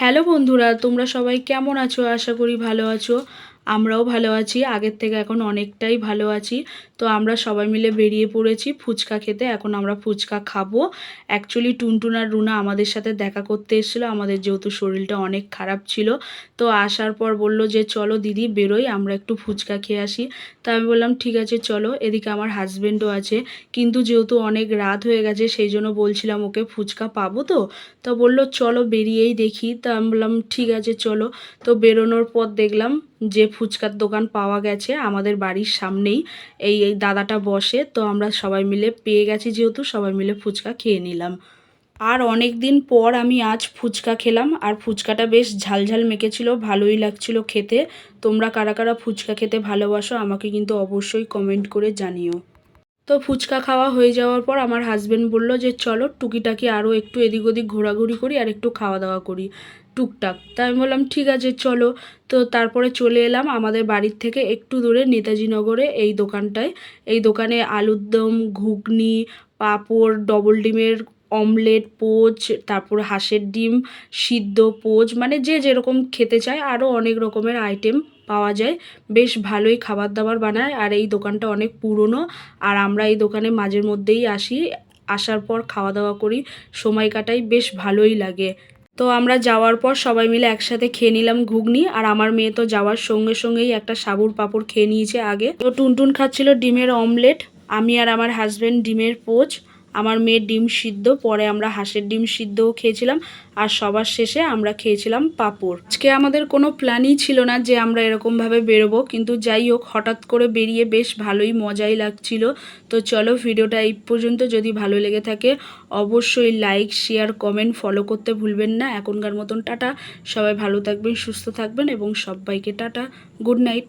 Hello বন্ধুরা তোমরা সবাই কেমন আছো? আশা করি ভালো আছো। আমরাও ভালো আছি, আগের থেকে এখন অনেকটাই ভালো আছি। তো আমরা সবাই মিলে বেরিয়ে পড়েছি ফুচকা খেতে, এখন আমরা ফুচকা খাব। অ্যাকচুয়ালি টুনটুন আর রুনা আমাদের সাথে দেখা করতে এসেছিল, আমাদের যেহেতু শরীরটা অনেক খারাপ ছিল। তো আসার পর বলল যে, চলো দিদি বেরোই, আমরা একটু ফুচকা খেয়ে আসি। তা আমি বললাম, ঠিক আছে, চলো। এদিকে আমার হাজব্যান্ডও আছে। কিন্তু যেহেতু অনেক রাত হয়ে গেছে, সেই জন্য বলছিলাম, ওকে ফুচকা পাবো তো? তো বলল, চলো বেরিয়েই দেখি। তা আমি বললাম, ঠিক আছে, চলো। তো বেরোনোর পর দেখলাম যে ফুচকার দোকান পাওয়া গেছে আমাদের বাড়ির সামনেই, এই এই দাদাটা বসে, তো আমরা সবাই মিলে পেয়ে গেছি যেহেতু, সবাই মিলে ফুচকা খেয়ে নিলাম। আর অনেক দিন পর আমি আজ ফুচকা খেলাম, আর ফুচকাটা বেশ ঝালঝাল মেখেছিল, ভালোই লাগছিল খেতে। তোমরা কারা কারা ফুচকা খেতে ভালোবাসো, আমাকে কিন্তু অবশ্যই কমেন্ট করে জানিও। তো ফুচকা খাওয়া হয়ে যাওয়ার পর আমার হাজব্যান্ড বলল যে, চলো টুকিটাকি আরও একটু এদিক ওদিক ঘোরাঘুরি করি আর একটু খাওয়া দাওয়া করি টুকটাক। তাই আমি বললাম, ঠিক আছে, চলো। তো তারপরে চলে এলাম আমাদের বাড়ির থেকে একটু দূরে নেতাজি নগরে এই দোকানটায়। এই দোকানে আলুর দম ঘুগনি, পাঁপড় ডবল ডিমের অমলেট পোচ তারপর হাঁসের ডিম, সিদ্ধ পোচ মানে যে যেরকম খেতে চায় আরও অনেক রকমের আইটেম পাওয়া যায়। বেশ ভালোই খাবার দাবার বানায়। আর এই দোকানটা অনেক পুরনো। আর আমরা এই দোকানে মাঝের মধ্যেই আসি। আসার পর খাওয়া দাওয়া করি। সময় কাটাই। বেশ ভালোই লাগে। তো আমরা যাওয়ার পর সবাই মিলে একসাথে খেয়ে নিলাম ঘুগনি। আর আমার মেয়ে তো যাওয়ার সঙ্গে সঙ্গেই একটা সাবুর পাঁপড় খেয়ে নিয়েছে আগে। তো টুনটুন খাচ্ছিল ডিমের অমলেট। আমি আর আমার হাজব্যান্ড ডিমের পোচ। আমার মেয়ের ডিম সিদ্ধ, পরে আমরা হাঁসের ডিম সিদ্ধও খেয়েছিলাম, আর সবার শেষে আমরা খেয়েছিলাম পাপড়। আজকে আমাদের কোনো প্ল্যানই ছিল না যে আমরা এরকমভাবে বেরোবো, কিন্তু যাই হোক, হঠাৎ করে বেরিয়ে বেশ ভালোই মজাই লাগছিল। তো চলো ভিডিওটা এই পর্যন্ত, যদি ভালো লেগে থাকে অবশ্যই লাইক, শেয়ার, কমেন্ট, ফলো করতে ভুলবেন না। এখনকার মতন টাটা। সবাই ভালো থাকবেন, সুস্থ থাকবেন, এবং সবাইকে টাটা। Good night.